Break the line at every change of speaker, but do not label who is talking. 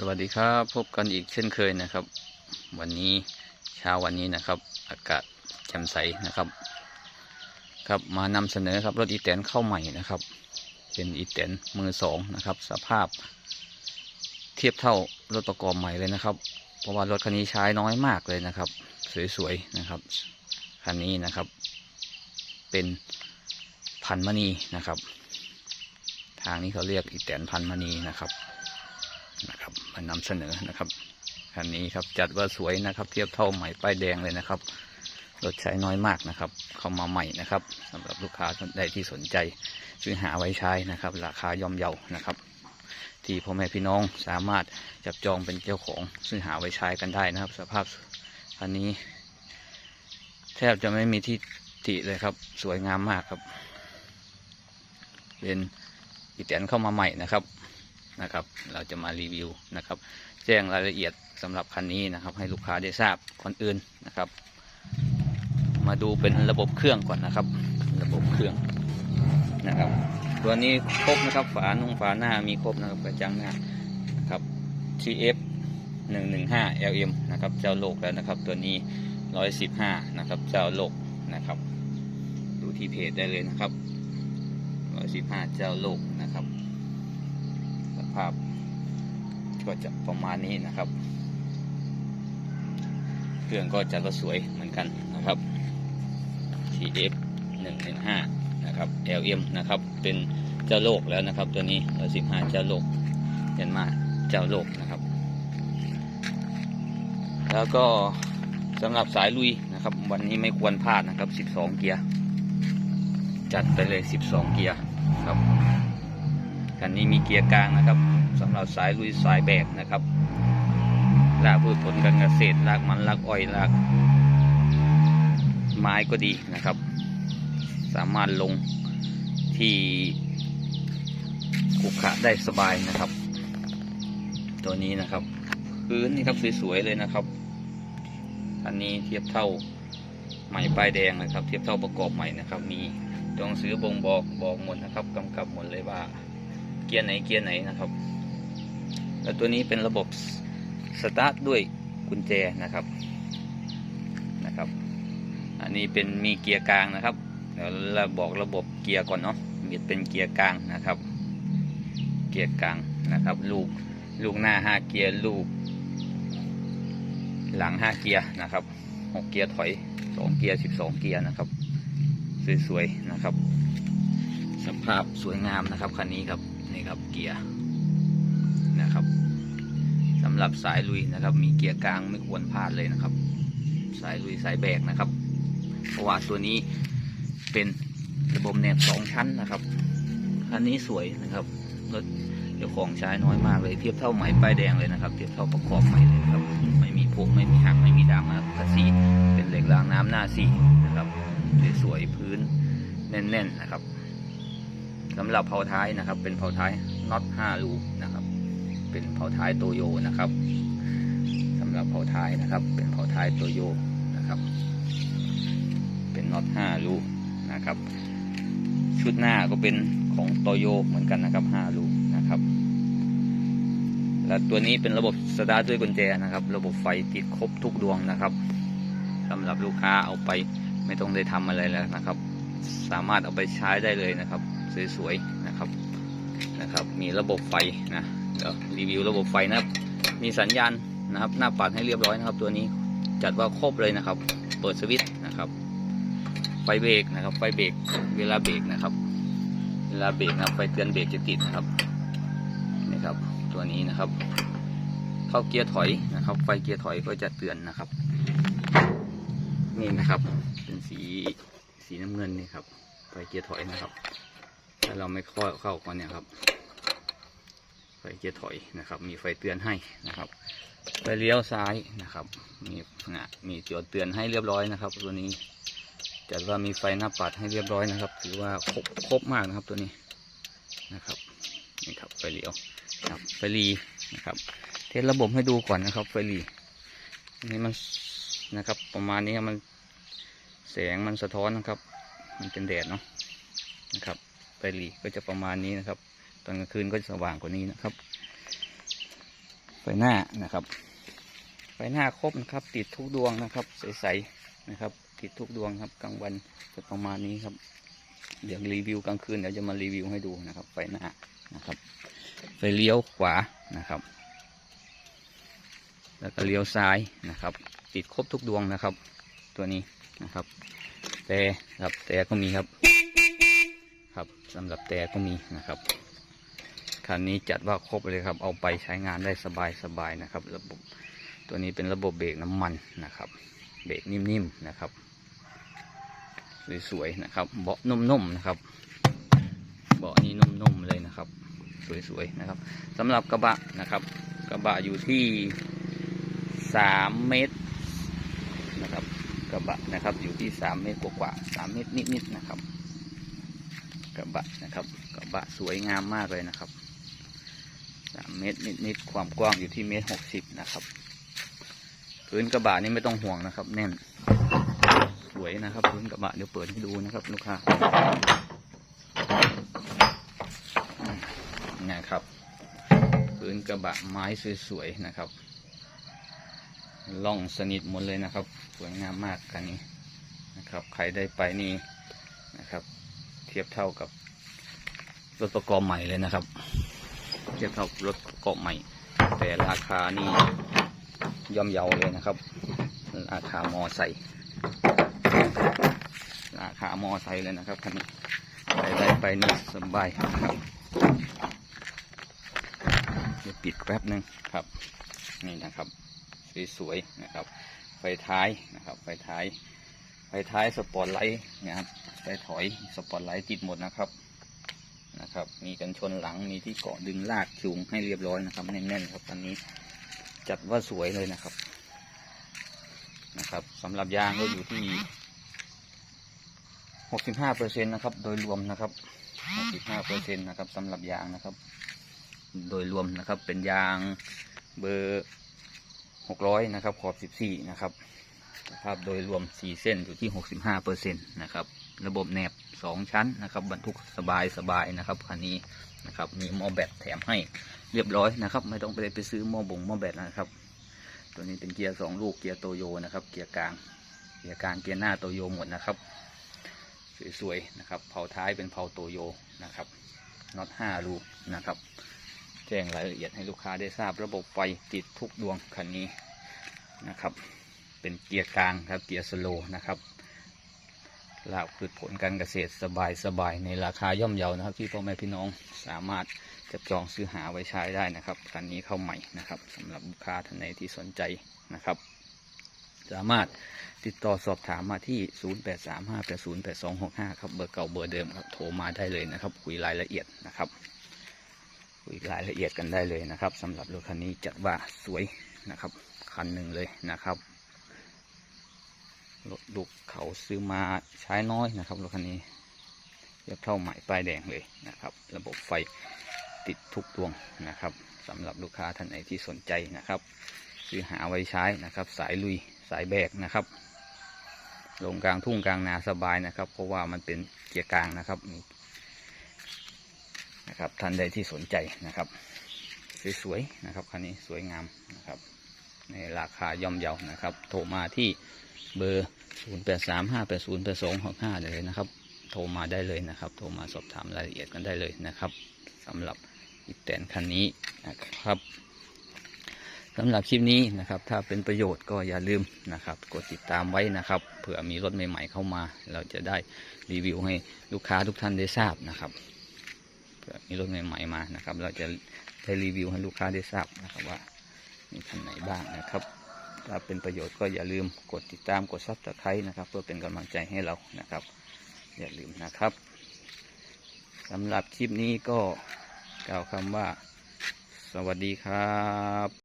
สวัสดีครับ พบกันอีกเช่นเคยนะครับ วันนี้เช้าวันนี้นะครับ อากาศแจ่มใสนะครับ ครับมานำเสนอครับรถอีแตนเข้าใหม่นะครับ เป็นอีแตนมือสองนะครับ สภาพ เทียบเท่ารถประกอบใหม่เลยนะครับ เพราะว่ารถคันนี้ใช้น้อยมากเลยนะครับ สวยๆนะครับคันนี้นะครับ เป็นพันมณีนะครับ ทางนี้เขาเรียกอีแตนพันมณีนะครับ นะครับมานำเสนอนะครับคันนี้ครับจัดว่าสวยนะครับ เทียบเท่าใหม่ป้ายแดงเลยนะครับรถใช้น้อยมากนะครับ เข้ามาใหม่นะครับสำหรับลูกค้าท่านใดที่สนใจซื้อหาไว้ใช้นะครับ ราคาย่อมเยานะครับ ที่พ่อแม่พี่น้องสามารถจับจองเป็นเจ้าของซื้อหาไว้ใช้กันได้นะครับ สภาพคันนี้ แทบจะไม่มีที่ติเลยครับ สวยงามมากครับ เป็นอีแตนเข้ามาใหม่นะครับ นะครับ เราจะมารีวิวนะครับ แจ้งรายละเอียดสำหรับคันนี้นะครับ ให้ลูกค้าได้ทราบคนอื่นนะครับ มาดูเป็นระบบเครื่องก่อนนะครับ ระบบเครื่องนะครับ ตัวนี้ครบนะครับ ฝานุ่งฝาหน้ามีครบนะครับกระจังหน้านะครับ TF 115 LM นะครับ เจ้าโลกแล้วนะครับ ตัวนี้ 115 นะครับ เจ้าโลกนะครับ ดูที่เพจได้เลยนะครับ 115 เจ้าโลกนะครับ ภาพ ก็จะประมาณนี้นะครับ เครื่องก็จะก็สวยเหมือนกันนะครับ TF 115นะครับ LM นะครับ เป็นเจ้าโลกแล้วนะครับ ตัวนี้115เจ้าโลกเห็นมาเจ้าโลกนะครับ แล้วก็สำหรับสายลุยนะครับ วันนี้ไม่ควรพลาดนะครับ 12 เกียร์ จัดไปเลย 12 เกียร์ครับ คันนี้มีเกียร์กลางนะครับสำหรับสายลุยสายแบกนะครับลากพืชผลการเกษตรลากมันลากอ้อยลากไม้ก็ดีนะครับ สามารถลงที่ขุขะได้สบายนะครับ ตัวนี้นะครับพื้นนี่ครับสวยๆเลยนะครับคันนี้เทียบเท่าใหม่ป้ายแดงนะครับ เทียบเท่าประกอบใหม่นะครับ มีตัวหนังสือบ่งบอกบอกหมดนะครับกำกับหมดเลยว่า เกียร์ไหนเกียร์ไหนนะครับ แล้วตัวนี้เป็นระบบสตาร์ทด้วยกุญแจนะครับนะครับ อันนี้เป็นมีเกียร์กลางนะครับเดี๋ยวเราบอกระบบเกียร์ก่อนเนาะมีเป็นเกียร์กลางนะครับ เกียร์กลางนะครับ ลูกลูกหน้าห้าเกียร์ลูก หลังห้าเกียร์นะครับหกเกียร์ถอยสองเกียร์สิบสองเกียร์นะครับสวยๆนะครับ สภาพสวยงามนะครับคันนี้ครับ นี่ครับเกียร์นะครับสำหรับสายลุยนะครับ มีเกียร์กลางไม่ควรพลาดเลยนะครับ สายลุยสายแบกนะครับเพราะว่าตัวนี้เป็นระบบแนบสองชั้นนะครับคันนี้สวยนะครับรถเจ้าของใช้น้อยมากเลยเทียบเท่าไหมป้ายแดงเลยนะครับ เทียบเท่าประกอบใหม่เลยครับ ไม่มีพุไม่มีหักไม่มีดำนะครับกระสีเป็นเหล็กรางน้ำหน้าสีนะครับสวยๆพื้นแน่นๆนะครับ สำหรับเผาท้ายนะครับ เป็นเผาท้ายน็อต5รูนะครับ เป็นเผาท้ายโตโยนะครับสำหรับเผาท้ายนะครับ เป็นเผาท้ายโตโยนะครับ เป็นน็อต5รูนะครับ ชุดหน้าก็เป็นของโตโยเหมือนกันนะครับ5รูนะครับและตัวนี้เป็นระบบสตาร์ทด้วยกุญแจนะครับ ระบบไฟติดครบทุกดวงนะครับสำหรับลูกค้าเอาไปไม่ต้องได้ทำอะไรแล้วนะครับ สามารถเอาไปใช้ได้เลยนะครับ สวยๆนะครับนะครับ มีระบบไฟนะเดี๋ยวรีวิวระบบไฟนะครับมีสัญญาณนะครับ หน้าปัดให้เรียบร้อยนะครับ ตัวนี้จัดว่าครบเลยนะครับ เปิดสวิตช์นะครับ ไฟเบรกนะครับ ไฟเบรกเวลาเบรกนะครับ เวลาเบรกนะครับไฟเตือนเบรกจะติดนะครับนี่ครับ ตัวนี้นะครับ เข้าเกียร์ถอยนะครับ ไฟเกียร์ถอยก็จะเตือนนะครับ นี่นะครับ เป็นสีสีน้ำเงินนี่ครับ ไฟเกียร์ถอยนะครับ ถ้าเราไม่เข้าเข้าก่อนเนี่ยครับ ไฟเกียร์ถอยนะครับ มีไฟเตือนให้นะครับไฟเลี้ยวซ้ายนะครับ มีนะมีจดเตือนให้เรียบร้อยนะครับ ตัวนี้จัดว่ามีไฟหน้าปัดให้เรียบร้อยนะครับ ถือว่าครบครบมากนะครับตัวนี้นะครับนี่ครับไฟเลี้ยวครับไฟรีนะครับเทสระบบให้ดูก่อนนะครับไฟรีนนี้มันนะครับประมาณนี้มันแสงมันสะท้อนนะครับ มันเป็นแดดเนาะนะครับ ไฟหลีก็จะประมาณนี้นะครับ ตอนกลางคืนก็จะสว่างกว่านี้นะครับไฟหน้านะครับไฟหน้าครบนะครับ ติดทุกดวงนะครับ ใสๆนะครับ ติดทุกดวงครับกลางวันจะประมาณนี้ครับ เดี๋ยวรีวิวกลางคืนเดี๋ยวจะมารีวิวให้ดูนะครับ ไฟหน้านะครับไฟเลี้ยวขวานะครับ แล้วก็เลี้ยวซ้ายนะครับ ติดครบทุกดวงนะครับ ตัวนี้นะครับ แต่ครับแต่ก็มีครับ ครับสำหรับแต่ก็มีนะครับคันนี้จัดว่าครบเลยครับเอาไปใช้งานได้สบายสบายๆนะครับ ระบบตัวนี้เป็นระบบเบรกน้ำมันนะครับ เบรกนิ่มๆนะครับ สวยๆนะครับ เบาะนุ่มๆนะครับ เบาะนี้นุ่มๆเลยนะครับ สวยๆนะครับสำหรับกระบะนะครับ กระบะอยู่ที่สามเมตรนะครับ กระบะนะครับอยู่ที่สามเมตรกว่าๆสามเมตรนิดๆนะครับ กระบะนะครับ กระบะสวยงามมากเลยนะครับสามเมตรนิดๆความกว้างอยู่ที่เมตรหกสิบนะครับ พื้นกระบะนี่ไม่ต้องห่วงนะครับ แน่น สวยนะครับ พื้นกระบะเดี๋ยวเปิดให้ดูนะครับ ลูกค้าอืมนะครับ พื้นกระบะไม้สวยๆนะครับล่องสนิทหมดเลยนะครับ สวยงามมากคันนี้นะครับ ใครได้ไปนี่นะครับ ทียบเท่ากับรถประกอบใหม่เลยนะครับ เทียบเท่ากับรถประกอบใหม่ แต่ราคานี่ย่อมเยาเลยนะครับ ราคามอไซค์ราคามอไซค์เลยนะครับคันนี้ใครได้ไปนี่สบายนะครับเดี๋ยวปิดแป๊บนึงครับ นี่นะครับ สวยๆนะครับ ไฟท้ายนะครับ ไฟท้าย ไฟท้ายสปอร์ตไลท์นะครับไฟถอยสปอร์ตไลท์ติดหมดนะครับนะครับ มีกันชนหลังมีที่เกาะดึงลากจูงให้เรียบร้อยนะครับแน่นๆครับตอนนี้จัดว่าสวยเลยนะครับนะครับสำหรับยางก็อยู่ที่ 65เปอร์เซ็นนะครับโดยรวมนะครับ 65เปอร์เซ็นนะครับสำหรับยางนะครับ โดยรวมนะครับเป็นยางเบอร์ 600 นะครับขอบ 14 นะครับ สภาพโดยรวม 4 เส้นอยู่ที่ 65เปอร์เซ็นต์นะครับ ระบบแหนบ 2 ชั้นนะครับ บรรทุกสบายสบายนะครับคันนี้นะครับ มีหม้อแบตแถมให้เรียบร้อยนะครับ ไม่ต้องไปไปซื้อหม้อบ่งหม้อแบตนะครับ ตัวนี้เป็นเกียร์ 2 ลูก เกียร์โตโยนะครับ เกียร์กลาง เกียร์กลาง เกียร์หน้าโตโยหมดนะครับ สวยๆนะครับ เผาท้ายเป็นเผาโตโยนะครับน็อต5รูนะครับ แจ้งรายละเอียดให้ลูกค้าได้ทราบระบบไฟติดทุกดวงคันนี้นะครับ เป็นเกียร์กลางครับเกียร์สโลว์นะครับลากพืชผลการเกษตรสบายสบายในราคาย่อมเยานะครับ ที่พ่อแม่พี่น้องสามารถจับจองซื้อหาไว้ใช้ได้นะครับคันนี้เข้าใหม่นะครับสำหรับลูกค้าท่านใดที่สนใจนะครับ สามารถติดต่อสอบถามมาที่ 0835808265 ครับเบอร์เก่าเบอร์เดิมครับโทรมาได้เลยนะครับ คุยรายละเอียดนะครับคุยรายละเอียดกันได้เลยนะครับสำหรับรถคันนี้จัดว่าสวยนะครับ คันหนึ่งเลยนะครับ รถดุกเขาซื้อมาใช้น้อยนะครับรถคันนี้เทียบเท่าใหม่ป้ายแดงเลยนะครับ ระบบไฟติดทุกดวงนะครับสำหรับลูกค้าท่านไหนที่สนใจนะครับ ซื้อหาไว้ใช้นะครับ สายลุยสายแบกนะครับ ลงกลางทุ่งกลางนาสบายนะครับ เพราะว่ามันเป็นเกียร์กลางนะครับนะครับท่านใดที่สนใจนะครับ สวยๆนะครับคันนี้สวยงามนะครับ ในราคาย่อมเยานะครับ โทรมาที่เบอร์ 0 8 3 5 8 0 8 2 6 5เลยนะครับ โทรมาได้เลยนะครับ โทรมาสอบถามรายละเอียดกันได้เลยนะครับสำหรับอีแตนคันนี้นะครับสำหรับคลิปนี้นะครับ ถ้าเป็นประโยชน์ก็อย่าลืมนะครับ กดติดตามไว้นะครับ เผื่อมีรถใหม่ ๆ เข้ามา เราจะได้รีวิวให้ลูกค้าทุกท่านได้ทราบนะครับ เผื่อมีรถใหม่ ๆ มานะครับ เราจะได้รีวิวให้ลูกค้าได้ทราบนะครับว่า มีคันไหนบ้างนะครับ ถ้าเป็นประโยชน์ก็อย่าลืมกดติดตามกดซับสไครต์นะครับ เพื่อเป็นกำลังใจให้เรานะครับ อย่าลืมนะครับสำหรับคลิปนี้ก็กล่าวคำว่า สวัสดีครับ